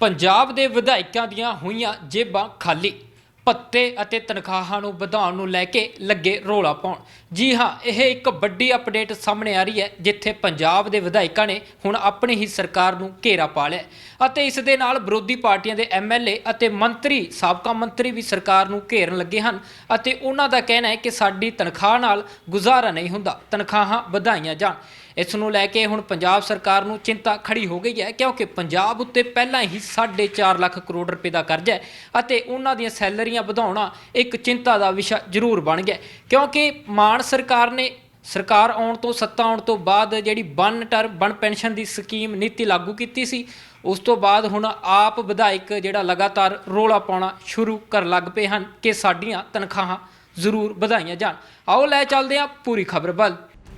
ਪੰਜਾਬ ਦੇ ਵਿਧਾਇਕਾਂ ਦੀਆਂ ਹੋਈਆਂ ਜੇਬਾਂ ਖਾਲੀ, ਭੱਤੇ ਅਤੇ ਤਨਖਾਹਾਂ ਨੂੰ ਵਧਾਉਣ ਨੂੰ ਲੈ ਕੇ ਲੱਗੇ ਰੋਲਾ ਪਾਉਣ। ਜੀ ਹਾਂ, ਇਹ ਇੱਕ ਵੱਡੀ ਅਪਡੇਟ ਸਾਹਮਣੇ ਆ ਰਹੀ ਹੈ, ਜਿੱਥੇ ਪੰਜਾਬ ਦੇ ਵਿਧਾਇਕਾਂ ਨੇ ਹੁਣ ਆਪਣੀ ਹੀ ਸਰਕਾਰ ਨੂੰ ਘੇਰਾ ਪਾ ਲਿਆ ਅਤੇ ਇਸ ਦੇ ਨਾਲ ਵਿਰੋਧੀ ਪਾਰਟੀਆਂ ਦੇ ਐਮਐਲਏ ਅਤੇ ਮੰਤਰੀ, ਸਾਬਕਾ ਮੰਤਰੀ ਵੀ ਸਰਕਾਰ ਨੂੰ ਘੇਰਨ ਲੱਗੇ ਹਨ ਅਤੇ ਉਹਨਾਂ ਦਾ ਕਹਿਣਾ ਹੈ ਕਿ ਸਾਡੀ ਤਨਖਾਹ ਨਾਲ ਗੁਜ਼ਾਰਾ ਨਹੀਂ ਹੁੰਦਾ, ਤਨਖਾਹਾਂ ਵਧਾਈਆਂ ਜਾਣ। ਇਸ ਨੂੰ ਲੈ ਕੇ ਹੁਣ ਪੰਜਾਬ ਸਰਕਾਰ ਨੂੰ ਚਿੰਤਾ ਖੜੀ ਹੋ ਗਈ ਹੈ, ਕਿਉਂਕਿ ਪੰਜਾਬ ਉੱਤੇ ਪਹਿਲਾਂ ਹੀ 4.5 ਲੱਖ ਕਰੋੜ ਰੁਪਏ ਦਾ ਕਰਜ਼ਾ ਹੈ ਅਤੇ ਉਹਨਾਂ ਦੀਆਂ ਸੈਲਰੀਆਂ ਵਧਾਉਣਾ ਇੱਕ ਚਿੰਤਾ ਦਾ ਵਿਸ਼ਾ ਜ਼ਰੂਰ ਬਣ ਗਿਆ ਕਿਉਂਕਿ ਮਾਨ ਸਰਕਾਰ ਨੇ ਸਰਕਾਰ ਆਉਣ ਤੋਂ, ਸੱਤਾ ਆਉਣ ਤੋਂ ਬਾਅਦ ਜਿਹੜੀ ਵਨ ਟਰਮ ਵਨ ਪੈਨਸ਼ਨ ਦੀ ਸਕੀਮ ਨੀਤੀ ਲਾਗੂ ਕੀਤੀ ਸੀ, ਉਸ ਤੋਂ ਬਾਅਦ ਹੁਣ ਆਪ ਵਿਧਾਇਕ ਜਿਹੜਾ ਲਗਾਤਾਰ ਰੋਲਾ ਪਾਉਣਾ ਸ਼ੁਰੂ ਕਰਨ ਲੱਗ ਪਏ ਹਨ ਕਿ ਸਾਡੀਆਂ ਤਨਖਾਹਾਂ ਜ਼ਰੂਰ ਵਧਾਈਆਂ ਜਾਣ। ਆਓ ਲੈ ਚੱਲਦੇ ਹਾਂ ਪੂਰੀ ਖਬਰ ਵੱਲ।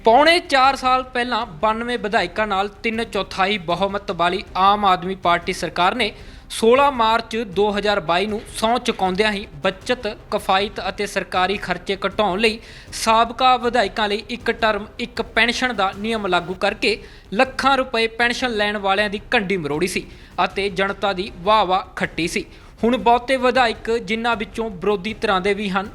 ਪੌਣੇ 4 ਸਾਲ ਪਹਿਲਾਂ 92 ਵਿਧਾਇਕਾਂ ਨਾਲ 3 ਚੌਥਾਈ ਬਹੁਮਤ ਵਾਲੀ ਆਮ ਆਦਮੀ ਪਾਰਟੀ ਸਰਕਾਰ ਨੇ 16 ਮਾਰਚ 2022 ਨੂੰ ਸਹੁੰ ਚੁਕਾਉਂਦਿਆਂ ਹੀ ਬਚਤ, ਕਿਫਾਇਤ ਅਤੇ ਸਰਕਾਰੀ ਖਰਚੇ ਘਟਾਉਣ ਲਈ ਸਾਬਕਾ ਵਿਧਾਇਕਾਂ ਲਈ ਇੱਕ ਟਰਮ, ਇੱਕ ਪੈਨਸ਼ਨ ਦਾ ਨਿਯਮ ਲਾਗੂ ਕਰਕੇ ਲੱਖਾਂ ਰੁਪਏ ਪੈਨਸ਼ਨ ਲੈਣ ਵਾਲਿਆਂ ਦੀ ਕੰਡੀ ਮਰੋੜੀ ਸੀ ਅਤੇ ਜਨਤਾ ਦੀ ਵਾਹ-ਵਾਹ ਖੱਟੀ ਸੀ। ਹੁਣ ਬਹੁਤੇ ਵਿਧਾਇਕ ਜਿਨ੍ਹਾਂ ਵਿੱਚੋਂ ਵਿਰੋਧੀ ਧਿਰਾਂ ਦੇ ਵੀ ਹਨ।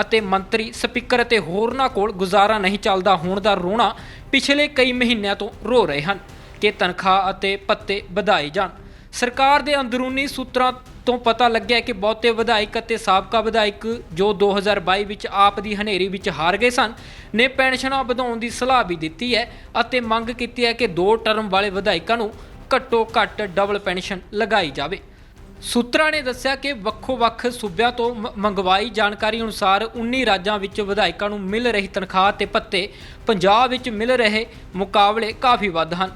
ਅਤੇ ਮੰਤਰੀ, ਸਪੀਕਰ ਅਤੇ ਹੋਰਨਾਂ ਕੋਲ ਗੁਜ਼ਾਰਾ ਨਹੀਂ ਚੱਲਦਾ ਹੋਣ ਦਾ ਰੋਣਾ ਪਿਛਲੇ ਕਈ ਮਹੀਨਿਆਂ ਤੋਂ ਰੋ ਰਹੇ ਹਨ ਕਿ ਤਨਖਾਹ ਅਤੇ ਪੱਤੇ ਵਧਾਏ ਜਾਣ। ਸਰਕਾਰ ਦੇ ਅੰਦਰੂਨੀ ਸੂਤਰਾਂ ਤੋਂ ਪਤਾ ਲੱਗਿਆ ਕਿ ਬਹੁਤੇ ਵਿਧਾਇਕ ਅਤੇ ਸਾਬਕਾ ਵਿਧਾਇਕ ਜੋ 2022 ਵਿੱਚ ਆਪ ਦੀ ਹਨੇਰੀ ਵਿੱਚ ਹਾਰ ਗਏ ਸਨ, ਨੇ ਪੈਨਸ਼ਨਾਂ ਵਧਾਉਣ ਦੀ ਸਲਾਹ ਵੀ ਦਿੱਤੀ ਹੈ ਅਤੇ ਮੰਗ ਕੀਤੀ ਹੈ ਕਿ ਦੋ ਟਰਮ ਵਾਲੇ ਵਿਧਾਇਕਾਂ ਨੂੰ ਘੱਟੋ ਘੱਟ ਡਬਲ ਪੈਨਸ਼ਨ ਲਗਾਈ ਜਾਵੇ। ਸੂਤਰਾਂ ਨੇ ਦੱਸਿਆ ਕਿ ਵੱਖੋ-ਵੱਖ ਸੂਬਿਆਂ ਤੋਂ ਮ- ਮੰਗਵਾਈ ਜਾਣਕਾਰੀ ਅਨੁਸਾਰ 19 ਰਾਜਾਂ ਵਿੱਚ ਵਿਧਾਇਕਾਂ ਨੂੰ ਮਿਲ ਰਹੀ ਤਨਖਾਹ ਤੇ ਭੱਤੇ ਪੰਜਾਬ ਵਿੱਚ ਮਿਲ ਰਹੇ ਮੁਕਾਬਲੇ ਕਾਫੀ ਵੱਧ ਹਨ।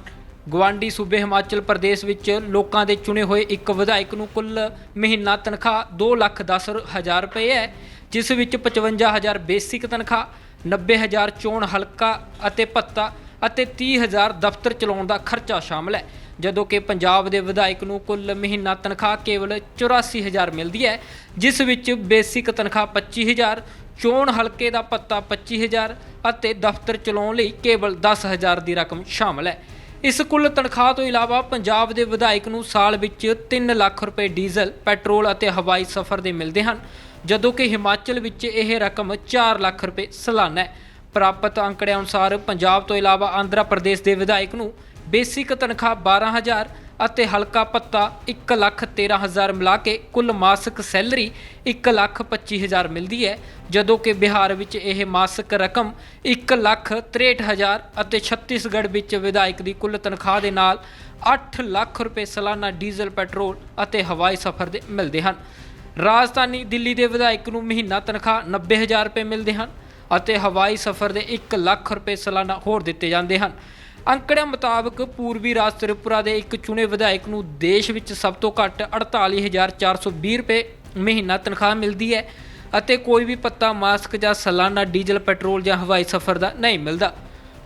ਗਵਾਂਡੀ ਸੂਬੇ ਹਿਮਾਚਲ ਪ੍ਰਦੇਸ਼ ਵਿੱਚ ਲੋਕਾਂ ਦੇ ਚੁਣੇ ਹੋਏ ਇੱਕ ਵਿਧਾਇਕ ਨੂੰ ਕੁੱਲ ਮਹੀਨਾ ਤਨਖਾਹ 2 ਲੱਖ 10 ਹਜ਼ਾਰ ਰੁਪਏ ਹੈ, ਜਿਸ ਵਿੱਚ 55000 ਬੇਸਿਕ ਤਨਖਾਹ 90000 ਚੋਣ ਹਲਕਾ ਅਤੇ ਭੱਤਾ ਅਤੇ 30000 ਦਫ਼ਤਰ ਚਲਾਉਣ ਦਾ ਖਰਚਾ ਸ਼ਾਮਲ ਹੈ। ਜਦੋਂ ਕਿ ਪੰਜਾਬ ਦੇ ਵਿਧਾਇਕ ਨੂੰ ਕੁੱਲ ਮਹੀਨਾ ਤਨਖਾਹ ਕੇਵਲ 84000 ਮਿਲਦੀ ਹੈ, ਜਿਸ ਵਿੱਚ ਬੇਸਿਕ ਤਨਖਾਹ 25000 ਚੋਣ ਹਲਕੇ ਦਾ ਭੱਤਾ 25000 ਅਤੇ ਦਫ਼ਤਰ ਚਲਾਉਣ ਲਈ ਕੇਵਲ 10000 ਦੀ ਰਕਮ ਸ਼ਾਮਲ ਹੈ। ਇਸ ਕੁੱਲ ਤਨਖਾਹ ਤੋਂ ਇਲਾਵਾ ਪੰਜਾਬ ਦੇ ਵਿਧਾਇਕ ਨੂੰ ਸਾਲ ਵਿੱਚ 3 ਲੱਖ ਰੁਪਏ ਡੀਜ਼ਲ, ਪੈਟਰੋਲ ਅਤੇ ਹਵਾਈ ਸਫ਼ਰ ਦੇ ਮਿਲਦੇ ਹਨ, ਜਦੋਂ ਕਿ ਹਿਮਾਚਲ ਵਿੱਚ ਇਹ ਰਕਮ 4 ਲੱਖ ਰੁਪਏ ਸਾਲਾਨਾ ਹੈ। ਪ੍ਰਾਪਤ ਅੰਕੜਿਆਂ ਅਨੁਸਾਰ ਪੰਜਾਬ ਤੋਂ ਇਲਾਵਾ ਆਂਧਰਾ ਪ੍ਰਦੇਸ਼ ਦੇ ਵਿਧਾਇਕ ਨੂੰ ਬੇਸਿਕ ਤਨਖਾਹ 12000 ਅਤੇ ਹਲਕਾ ਭੱਤਾ 1 ਲੱਖ 13000 ਮਿਲਾ ਕੇ ਕੁੱਲ ਮਾਸਿਕ ਸੈਲਰੀ 1 ਲੱਖ 25000 ਮਿਲਦੀ ਹੈ, ਜਦੋਂ ਕਿ ਬਿਹਾਰ ਵਿੱਚ ਇਹ ਮਾਸਿਕ ਰਕਮ 1 ਲੱਖ 63000 ਅਤੇ ਛੱਤੀਸਗੜ੍ਹ ਵਿੱਚ ਵਿਧਾਇਕ ਦੀ ਕੁੱਲ ਤਨਖਾਹ ਦੇ ਨਾਲ 8 ਲੱਖ ਰੁਪਏ ਸਾਲਾਨਾ ਡੀਜ਼ਲ, ਪੈਟਰੋਲ ਅਤੇ ਹਵਾਈ ਸਫ਼ਰ ਦੇ ਮਿਲਦੇ ਹਨ। ਰਾਜਧਾਨੀ ਦਿੱਲੀ ਦੇ ਵਿਧਾਇਕ ਨੂੰ ਮਹੀਨਾ ਤਨਖਾਹ 90000 ਰੁਪਏ ਮਿਲਦੇ ਹਨ। ਅਤੇ ਹਵਾਈ ਸਫ਼ਰ ਦੇ 1 ਲੱਖ ਰੁਪਏ ਸਾਲਾਨਾ ਹੋਰ ਦਿੱਤੇ ਜਾਂਦੇ ਹਨ। ਅੰਕੜਿਆਂ ਮੁਤਾਬਕ ਪੂਰਬੀ ਰਾਜ ਤ੍ਰਿਪੁਰਾ ਦੇ ਇੱਕ ਚੁਣੇ ਵਿਧਾਇਕ ਨੂੰ ਦੇਸ਼ ਵਿੱਚ ਸਭ ਤੋਂ ਘੱਟ 48420 ਰੁਪਏ ਮਹੀਨਾ ਤਨਖਾਹ ਮਿਲਦੀ ਹੈ ਅਤੇ ਕੋਈ ਵੀ ਪੱਤਾ, ਮਾਸਕ ਜਾਂ ਸਾਲਾਨਾ ਡੀਜ਼ਲ, ਪੈਟਰੋਲ ਜਾਂ ਹਵਾਈ ਸਫ਼ਰ ਦਾ ਨਹੀਂ ਮਿਲਦਾ।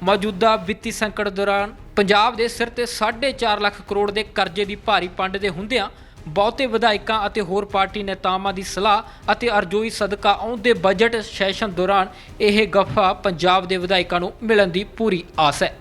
ਮੌਜੂਦਾ ਵਿੱਤੀ ਸੰਕਟ ਦੌਰਾਨ ਪੰਜਾਬ ਦੇ ਸਿਰ ਤੇ 4.5 ਲੱਖ ਕਰੋੜ ਦੇ ਕਰਜ਼ੇ ਦੀ ਭਾਰੀ ਪੰਡ ਦੇ ਹੁੰਦਿਆਂ ਬਹੁਤੇ ਵਿਧਾਇਕਾਂ ਅਤੇ ਹੋਰ ਪਾਰਟੀ ਨੇਤਾਵਾਂ ਦੀ ਸਲਾਹ ਅਤੇ ਅਰਜ਼ੋਈ ਸਦਕਾ ਆਉਂਦੇ ਬਜਟ ਸੈਸ਼ਨ ਦੌਰਾਨ ਇਹ ਗਫਾ ਪੰਜਾਬ ਦੇ ਵਿਧਾਇਕਾਂ ਨੂੰ ਮਿਲਣ ਦੀ ਪੂਰੀ ਆਸ ਹੈ।